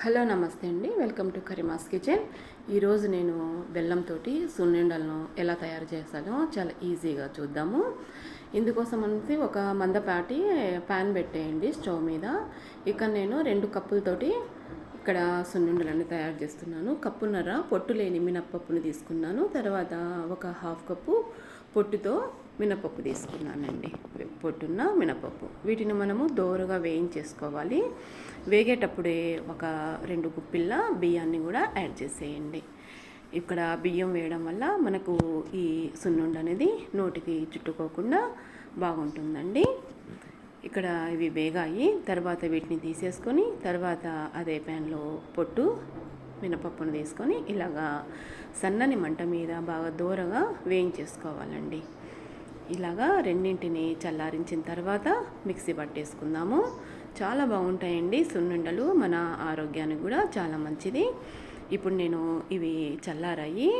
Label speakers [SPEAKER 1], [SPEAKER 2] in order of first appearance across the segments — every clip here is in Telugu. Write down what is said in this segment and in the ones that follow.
[SPEAKER 1] హలో నమస్తే అండి. Welcome to Karima's kitchen. ఈరోజు నేను బెల్లంతో సున్నుండలను ఎలా తయారు చేస్తానో చాలా ఈజీగా చూద్దాము. ఇందుకోసం అనేసి ఒక మందపాటి ప్యాన్ పెట్టేయండి స్టవ్ మీద. ఇక్కడ నేను రెండు కప్పులతోటి ఇక్కడ సున్నుండలన్నీ తయారు చేస్తున్నాను. కప్పున్నర పొట్టు లేని మినప్పప్పుని తీసుకున్నాను. తర్వాత ఒక హాఫ్ కప్పు పొట్టుతో మినపప్పు తీసుకున్నానండి. పొట్టున్న మినపప్పు. వీటిని మనము దోరగా వేయించేసుకోవాలి. వేగేటప్పుడే ఒక రెండు గుప్పిళ్ళ బియ్యాన్ని కూడా యాడ్ చేసేయండి. ఇక్కడ బియ్యం వేయడం వల్ల మనకు ఈ సున్నుండ అనేది నోటికి చుట్టుకోకుండా బాగుంటుందండి. ఇక్కడ ఇవి వేగాయి. తర్వాత వీటిని తీసేసుకొని తర్వాత అదే ప్యాన్లో పొట్టు మినపప్పును తీసుకొని ఇలాగా సన్నని మంట మీద బాగా దూరగా వేయించేసుకోవాలండి. ఇలాగా రెండింటిని చల్లారించిన తర్వాత మిక్సీ పట్టేసుకుందాము. చాలా బాగుంటాయండి సున్నుండలు మన ఆరోగ్యానికి కూడా చాలా మంచిది. ఇప్పుడు నేను ఇవి చల్లారాయి.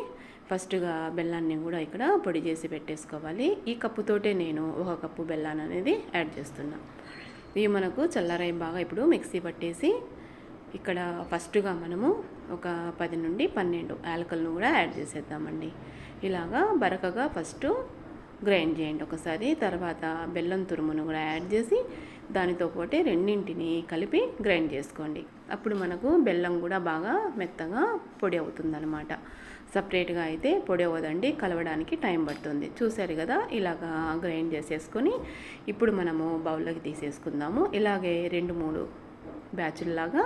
[SPEAKER 1] ఫస్ట్గా బెల్లాన్ని కూడా ఇక్కడ పొడి చేసి పెట్టేసుకోవాలి. ఈ కప్పుతోటే నేను ఒక కప్పు బెల్లాన్ని అనేది యాడ్ చేస్తున్నా. ఇవి మనకు చల్లారాయి బాగా ఇప్పుడు మిక్సీ పట్టేసి ఇక్కడ ఫస్ట్గా మనము ఒక పది నుండి పన్నెండు యాలకలను కూడా యాడ్ చేసేద్దామండి. ఇలాగా బరకగా ఫస్ట్ గ్రైండ్ చేయండి ఒకసారి. తర్వాత బెల్లం తురుమును కూడా యాడ్ చేసి దానితో పాటు రెండింటిని కలిపి గ్రైండ్ చేసుకోండి. అప్పుడు మనకు బెల్లం కూడా బాగా మెత్తగా పొడి అవుతుందన్నమాట. సపరేట్గా అయితే పొడి అవ్వదండి కలవడానికి టైం పడుతుంది. చూసారు కదా ఇలాగా గ్రైండ్ చేసేసుకొని ఇప్పుడు మనము బౌల్లోకి తీసేసుకుందాము. ఇలాగే రెండు మూడు బ్యాచుల్లాగా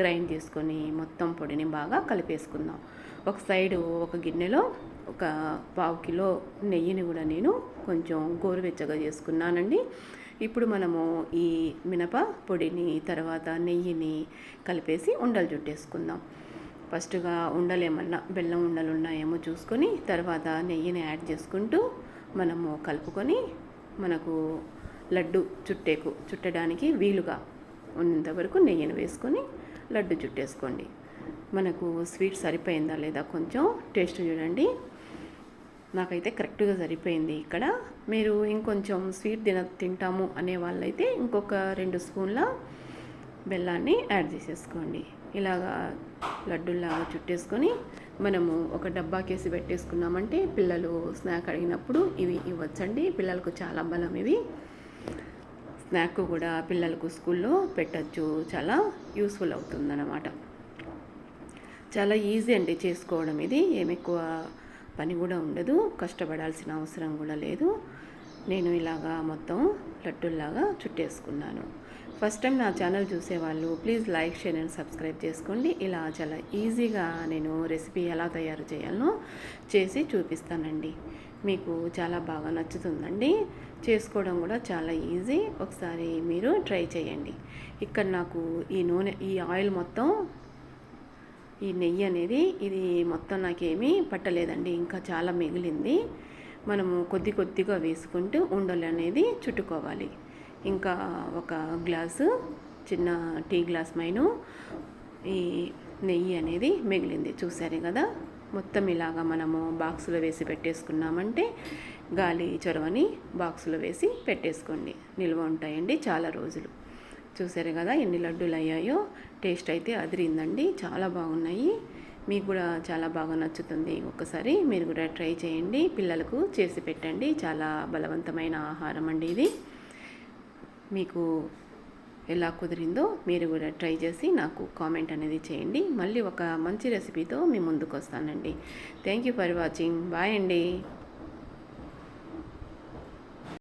[SPEAKER 1] గ్రైండ్ చేసుకొని మొత్తం పొడిని బాగా కలిపేసుకుందాం. ఒక సైడు ఒక గిన్నెలో ఒక పావు కిలో నెయ్యిని కూడా నేను కొంచెం గోరువెచ్చగా చేసుకున్నానండి. ఇప్పుడు మనము ఈ మినప పొడిని తర్వాత నెయ్యిని కలిపేసి ఉండలు చుట్టేసుకుందాం. ఫస్ట్గా ఉండలు ఏమన్నా బెల్లం ఉండలు ఉన్నాయేమో చూసుకొని తర్వాత నెయ్యిని యాడ్ చేసుకుంటూ మనము కలుపుకొని మనకు లడ్డు చుట్టేకు చుట్టడానికి వీలుగా ఉన్నంత వరకు నెయ్యిని వేసుకొని లడ్డు చుట్టేసుకోండి. మనకు స్వీట్ సరిపోయిందా లేదా కొంచెం టేస్ట్ చూడండి. నాకైతే కరెక్ట్గా సరిపోయింది. ఇక్కడ మీరు ఇంకొంచెం స్వీట్ తిన తింటాము అనే వాళ్ళైతే ఇంకొక రెండు స్పూన్ల బెల్లాన్ని యాడ్ చేసేసుకోండి. ఇలాగా లడ్డూలాగా చుట్టేసుకొని మనము ఒక డబ్బాకేసి పెట్టేసుకున్నామంటే పిల్లలు స్నాక్ అడిగినప్పుడు ఇవి ఇవ్వచ్చండి. పిల్లలకు చాలా బలం ఇవి. స్నాక్ కూడా పిల్లలకు స్కూల్లో పెట్టచ్చు. చాలా యూస్ఫుల్ అవుతుందన్నమాట. చాలా ఈజీ అండి చేసుకోవడం ఇది. ఏమి ఎక్కువ పని కూడా ఉండదు కష్టపడాల్సిన అవసరం కూడా లేదు. నేను ఇలాగా మొత్తం లడ్డుల్లాగా చుట్టేసుకున్నాను. ఫస్ట్ టైం నా ఛానల్ చూసేవాళ్ళు please like share and subscribe చేసుకోండి. ఇలా చాలా ఈజీగా నేను రెసిపీ ఎలా తయారు చేయాలనో చేసి చూపిస్తానండి. మీకు చాలా బాగా నచ్చుతుందండి. చేసుకోవడం కూడా చాలా ఈజీ ఒకసారి మీరు ట్రై చేయండి. ఇక్కడ నాకు ఈ నూనె ఈ ఆయిల్ మొత్తం ఈ నెయ్యి అనేది ఇది మొత్తం నాకేమీ పట్టలేదండి ఇంకా చాలా మిగిలింది. మనము కొద్ది కొద్దిగా వేసుకుంటూ ఉండలు అనేది చుట్టుకోవాలి. ఇంకా ఒక గ్లాసు చిన్న టీ గ్లాస్ మైను ఈ నెయ్యి అనేది మిగిలింది. చూసారు కదా? మొత్తం ఇలాగా మనము బాక్సులో వేసి పెట్టేసుకున్నామంటే గాలి చొరవని బాక్సులో వేసి పెట్టేసుకోండి. నిల్వ ఉంటాయండి చాలా రోజులు. చూసారు కదా ఎన్ని లడ్డూలు అయ్యాయో టేస్ట్ అయితే అదిరిందండి. చాలా బాగున్నాయి. మీకు కూడా చాలా బాగా నచ్చుతుంది ఒకసారి మీరు కూడా ట్రై చేయండి. పిల్లలకు చేసి పెట్టండి. చాలా బలవంతమైన ఆహారం అండి ఇది. మీకు ఎలా కుదిరిందో మీరు కూడా ట్రై చేసి నాకు కామెంట్ అనేది చేయండి. మళ్ళీ ఒక మంచి రెసిపీతో మీ ముందుకు వస్తానండి. Thank you for watching. Bye అండి.